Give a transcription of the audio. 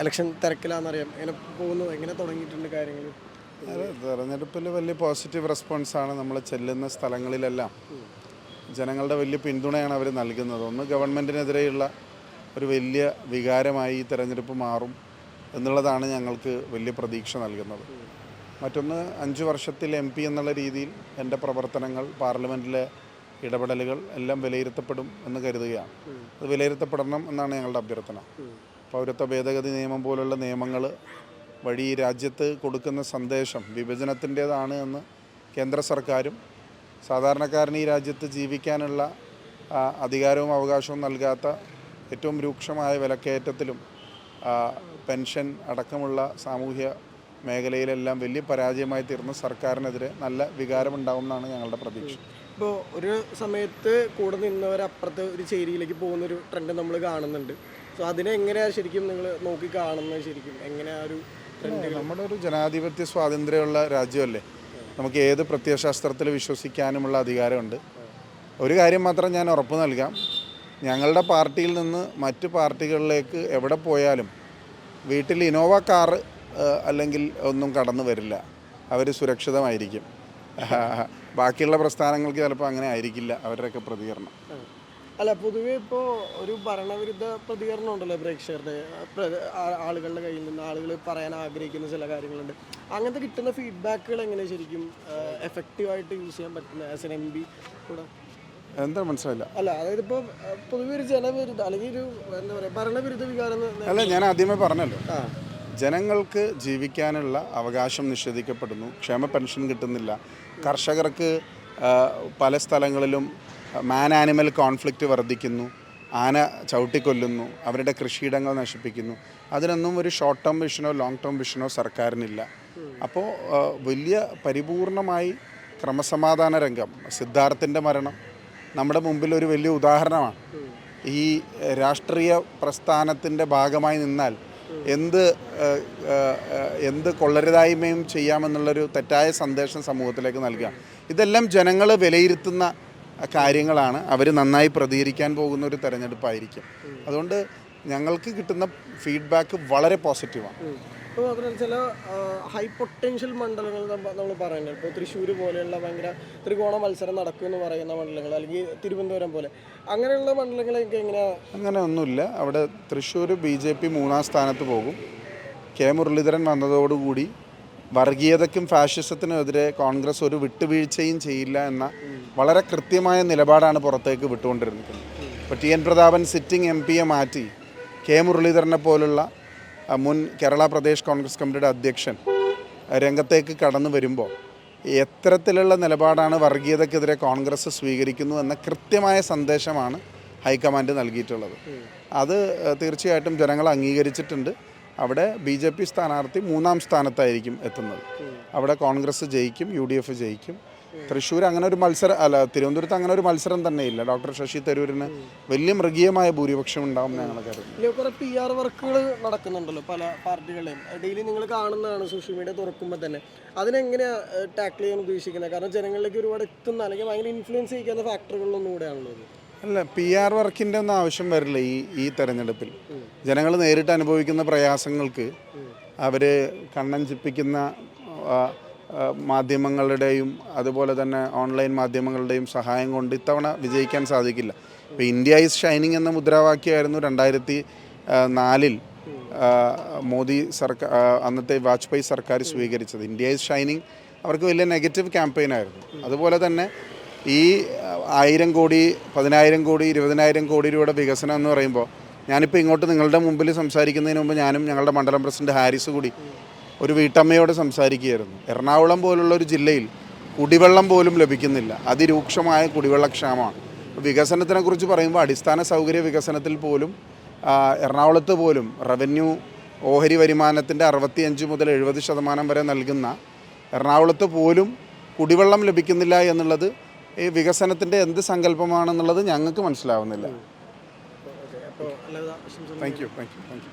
Election തിരക്കിലാണെന്നറിയാം. എങ്ങനെ പോകുന്നു? എങ്ങനെ തുടങ്ങിയിട്ടുണ്ട് കാര്യങ്ങൾ തെരഞ്ഞെടുപ്പിൽ വലിയ പോസിറ്റീവ് റെസ്പോൺസാണ് നമ്മൾ ചെല്ലുന്ന സ്ഥലങ്ങളിലെല്ലാം. ജനങ്ങളുടെ വലിയ പിന്തുണയാണ് അവർ നൽകുന്നത്. ഒന്ന് ഗവൺമെന്റിനെതിരെയുള്ള ഒരു വലിയ വികാരമായി ഈ തെരഞ്ഞെടുപ്പ് മാറും എന്നുള്ളതാണ് ഞങ്ങൾക്ക് വലിയ പ്രതീക്ഷ നൽകുന്നത്. മറ്റൊന്ന് അഞ്ച് വർഷത്തിൽ എം പി എന്നുള്ള രീതിയിൽ എന്റെ പ്രവർത്തനങ്ങൾ പാർലമെന്റിലെ ഇടപെടലുകൾ എല്ലാം വിലയിരുത്തപ്പെടും എന്ന് കരുതുകയാണ്. അത് വിലയിരുത്തപ്പെടണം എന്നാണ് ഞങ്ങളുടെ അഭ്യർത്ഥന. പൗരത്വ ഭേദഗതി നിയമം പോലുള്ള നിയമങ്ങൾ വഴി രാജ്യത്ത് കൊടുക്കുന്ന സന്ദേശം വിഭജനത്തിന്റേതാണ് എന്ന് കേന്ദ്ര സർക്കാരും സാധാരണക്കാരന് ഈ രാജ്യത്ത് ജീവിക്കാനുള്ള അധികാരവും അവകാശവും നൽകാത്ത ഏറ്റവും രൂക്ഷമായ വിലക്കയറ്റത്തിലും പെൻഷൻ അടക്കമുള്ള സാമൂഹ്യ മേഖലയിലെല്ലാം വലിയ പരാജയമായി തീർന്ന സർക്കാരിനെതിരെ നല്ല വികാരമുണ്ടാവും എന്നാണ് ഞങ്ങളുടെ പ്രതീക്ഷ. ഇപ്പോൾ ഒരു സമയത്ത് കൂടെ നിന്നവരപ്പുറത്ത് ഒരു ചേരിയിലേക്ക് പോകുന്നൊരു ട്രെൻഡ് നമ്മൾ കാണുന്നുണ്ട്. സോ അതിനെ എങ്ങനെയാണ് ശരിക്കും നിങ്ങൾ നോക്കി കാണുന്നത് ശരിക്കും? എങ്ങനെയാ ഒരു നമ്മുടെ ഒരു ജനാധിപത്യ സ്വാതന്ത്ര്യമുള്ള രാജ്യമല്ലേ? നമുക്ക് ഏത് പ്രത്യയശാസ്ത്രത്തിൽ വിശ്വസിക്കാനുമുള്ള അധികാരമുണ്ട്? ഒരു കാര്യം മാത്രം ഞാൻ ഉറപ്പ് നൽകാം. ഞങ്ങളുടെ പാർട്ടിയിൽ നിന്ന് മറ്റു പാർട്ടികളിലേക്ക് എവിടെ പോയാലും വീട്ടിൽ ഇനോവ കാറ് അല്ലെങ്കിൽ ഒന്നും കടന്നു വരില്ല. അവർ സുരക്ഷിതമായിരിക്കും. ബാക്കിയുള്ള പ്രസ്ഥാനങ്ങൾക്ക് ചിലപ്പോൾ അങ്ങനെ ആയിരിക്കില്ല. അവരുടെയൊക്കെ പ്രതികരണം. അല്ല പൊതുവെ ഇപ്പോൾ ഒരു ഭരണവിരുദ്ധ പ്രതികരണം ഉണ്ടല്ലോ പ്രേക്ഷകരുടെ ആളുകളുടെ കയ്യിൽ നിന്ന്. ആളുകൾ പറയാൻ ആഗ്രഹിക്കുന്ന ചില കാര്യങ്ങളുണ്ട്. അങ്ങനത്തെ കിട്ടുന്ന ഫീഡ്ബാക്കുകൾ എങ്ങനെ ശരിക്കും എഫക്റ്റീവായിട്ട് യൂസ് ചെയ്യാൻ പറ്റുന്ന ആസ് എൻ എം പി കൂടെ? എന്താ മനസ്സിലായില്ല. അല്ല അതായത് ഇപ്പോൾ പൊതുവെ ഒരു ജനവിരുദ്ധ അല്ലെങ്കിൽ ഒരു എന്താ പറയുക ഭരണവിരുദ്ധ വികാരം അല്ല ഞാൻ ആദ്യമേ പറഞ്ഞല്ലോ. ആ. ജനങ്ങൾക്ക് ജീവിക്കാനുള്ള അവകാശം നിഷേധിക്കപ്പെടുന്നു. ക്ഷേമ പെൻഷൻ കിട്ടുന്നില്ല. കർഷകർക്ക് പല സ്ഥലങ്ങളിലും മാൻ ആനിമൽ കോൺഫ്ലിക്റ്റ് വർദ്ധിക്കുന്നു. ആന ചവിട്ടിക്കൊല്ലുന്നു. അവരുടെ കൃഷിയിടങ്ങൾ നശിപ്പിക്കുന്നു. അതിനൊന്നും ഒരു ഷോർട്ട് ടേം വിഷനോ ലോങ് ടേം വിഷനോ സർക്കാരിനില്ല. അപ്പോൾ വലിയ പരിപൂർണമായി ക്രമസമാധാന രംഗം. സിദ്ധാർത്ഥിന്റെ മരണം നമ്മുടെ മുമ്പിൽ ഒരു വലിയ ഉദാഹരണമാണ്. ഈ രാഷ്ട്രീയ പ്രസ്ഥാനത്തിന്റെ ഭാഗമായി നിന്നാൽ എന്ത് എന്ത് കൊള്ളരുതായ്മയും ചെയ്യാമെന്നുള്ളൊരു തെറ്റായ സന്ദേശം സമൂഹത്തിലേക്ക് നൽകുക. ഇതെല്ലാം ജനങ്ങൾ വിലയിരുത്തുന്ന കാര്യങ്ങളാണ് അവർ നന്നായി പ്രതികരിക്കാൻ പോകുന്ന ഒരു തെരഞ്ഞെടുപ്പായിരിക്കും. അതുകൊണ്ട് ഞങ്ങൾക്ക് കിട്ടുന്ന ഫീഡ്ബാക്ക് വളരെ പോസിറ്റീവാണ് ഇപ്പോൾ മാത്രമല്ല ചില ഹൈ പൊട്ടൻഷ്യൽ മണ്ഡലങ്ങൾ നമ്മൾ പറയുന്നത്. ഇപ്പോൾ തൃശ്ശൂർ പോലെയുള്ള ഭയങ്കര ത്രികോണ മത്സരം നടക്കുമെന്ന് പറയുന്ന മണ്ഡലങ്ങൾ അല്ലെങ്കിൽ തിരുവനന്തപുരം പോലെ. അങ്ങനെയുള്ള മണ്ഡലങ്ങളൊക്കെ എങ്ങനെയാണ് അങ്ങനെ ഒന്നുമില്ല. അവിടെ തൃശ്ശൂർ ബി ജെ പി മൂന്നാം സ്ഥാനത്ത് പോകും. കെ മുരളീധരൻ വന്നതോടുകൂടി വർഗീയതയ്ക്കും ഫാഷിസത്തിനും എതിരെ കോൺഗ്രസ് ഒരു വിട്ടുവീഴ്ചയും ചെയ്യില്ല എന്ന വളരെ കൃത്യമായ നിലപാടാണ് പുറത്തേക്ക് വിട്ടുകൊണ്ടിരുന്നത്. ഇപ്പോൾ T N Prathapan sitting M പിയെ മാറ്റി കെ മുരളീധരനെ പോലുള്ള മുൻ കേരള പ്രദേശ് കോൺഗ്രസ് കമ്മിറ്റിയുടെ അധ്യക്ഷൻ രംഗത്തേക്ക് കടന്നു വരുമ്പോൾ എത്തരത്തിലുള്ള നിലപാടാണ് വർഗീയതക്കെതിരെ കോൺഗ്രസ് സ്വീകരിക്കുന്നു എന്ന കൃത്യമായ സന്ദേശമാണ് ഹൈക്കമാൻഡ് നൽകിയിട്ടുള്ളത്. അത് തീർച്ചയായിട്ടും ജനങ്ങൾ അംഗീകരിച്ചിട്ടുണ്ട്. അവിടെ ബി ജെ പി സ്ഥാനാർത്ഥി മൂന്നാം സ്ഥാനത്തായിരിക്കും എത്തുന്നത്. അവിടെ കോൺഗ്രസ് ജയിക്കും യു ഡി എഫ് ജയിക്കും. തൃശ്ശൂർ അങ്ങനെ ഒരു മത്സരം അല്ല തിരുവനന്തപുരത്ത് അങ്ങനെ ഒരു മത്സരം തന്നെ ഇല്ല ഡോക്ടർ ശശി തരൂരിന് വലിയ മൃഗീയമായ ഭൂരിപക്ഷം ഉണ്ടാവും ഞങ്ങൾ കരുതുന്നു പി ആർ വർക്കുകൾ നടക്കുന്നുണ്ടല്ലോ പല പാർട്ടികളെയും ഡെയിലി നിങ്ങൾ കാണുന്നതാണ് സോഷ്യൽ മീഡിയ തുറക്കുമ്പോൾ തന്നെ. അതിനെങ്ങനെയാണ് ടാക്കിൾ ചെയ്യാൻ ഉദ്ദേശിക്കുന്നത്? കാരണം ജനങ്ങളിലേക്ക് ഒരുപാട് എത്തുന്ന അല്ലെങ്കിൽ ഭയങ്കര ഇൻഫ്ലുവൻസ് ചെയ്യിക്കുന്ന ഫാക്ടറുകളിലൊന്നും കൂടെയാണുള്ളത് അല്ല പി ആർ വർക്കിന്റെ ഒന്നും ആവശ്യം വരില്ല ഈ ഈ തെരഞ്ഞെടുപ്പിൽ. ജനങ്ങൾ നേരിട്ട് അനുഭവിക്കുന്ന പ്രയാസങ്ങൾക്ക് അവർ കണ്ണഞ്ചിപ്പിക്കുന്ന മാധ്യമങ്ങളുടെയും അതുപോലെ തന്നെ ഓൺലൈൻ മാധ്യമങ്ങളുടെയും സഹായം കൊണ്ട് ഇത്തവണ വിജയിക്കാൻ സാധിക്കില്ല. ഇപ്പോൾ ഇന്ത്യ ഈസ് ഷൈനിങ് എന്ന മുദ്രാവാക്യമായിരുന്നു രണ്ടായിരത്തി നാലിൽ മോദി സർക്കാർ അന്നത്തെ വാജ്പേയി സർക്കാർ സ്വീകരിച്ചത്. ഇന്ത്യ ഈസ് ഷൈനിങ് അവർക്ക് വലിയ നെഗറ്റീവ് ക്യാമ്പയിനായിരുന്നു അതുപോലെ തന്നെ ഈ ആയിരം കോടി പതിനായിരം കോടി ഇരുപതിനായിരം കോടി രൂപയുടെ വികസനം എന്ന് പറയുമ്പോൾ ഞാനിപ്പോൾ ഇങ്ങോട്ട് നിങ്ങളുടെ മുമ്പിൽ സംസാരിക്കുന്നതിന് മുമ്പ് ഞാനും ഞങ്ങളുടെ മണ്ഡലം പ്രസിഡന്റ് ഹാരിസ് കൂടി ഒരു വീട്ടമ്മയോട് സംസാരിക്കുകയായിരുന്നു. എറണാകുളം പോലുള്ള ഒരു ജില്ലയിൽ കുടിവെള്ളം പോലും ലഭിക്കുന്നില്ല. അതിരൂക്ഷമായ കുടിവെള്ളക്ഷാമമാണ്. വികസനത്തിനെക്കുറിച്ച് പറയുമ്പോൾ അടിസ്ഥാന സൗകര്യ വികസനത്തിൽ പോലും എറണാകുളത്ത് പോലും റവന്യൂ ഓഹരി വരുമാനത്തിന്റെ അറുപത്തിയഞ്ച് മുതൽ എഴുപത് ശതമാനം വരെ നൽകുന്ന എറണാകുളത്ത് പോലും കുടിവെള്ളം ലഭിക്കുന്നില്ല എന്നുള്ളത് ഈ വികസനത്തിന്റെ എന്ത് സങ്കല്പമാണെന്നുള്ളത് ഞങ്ങൾക്ക് മനസ്സിലാവുന്നില്ല. Thank you thank you thank you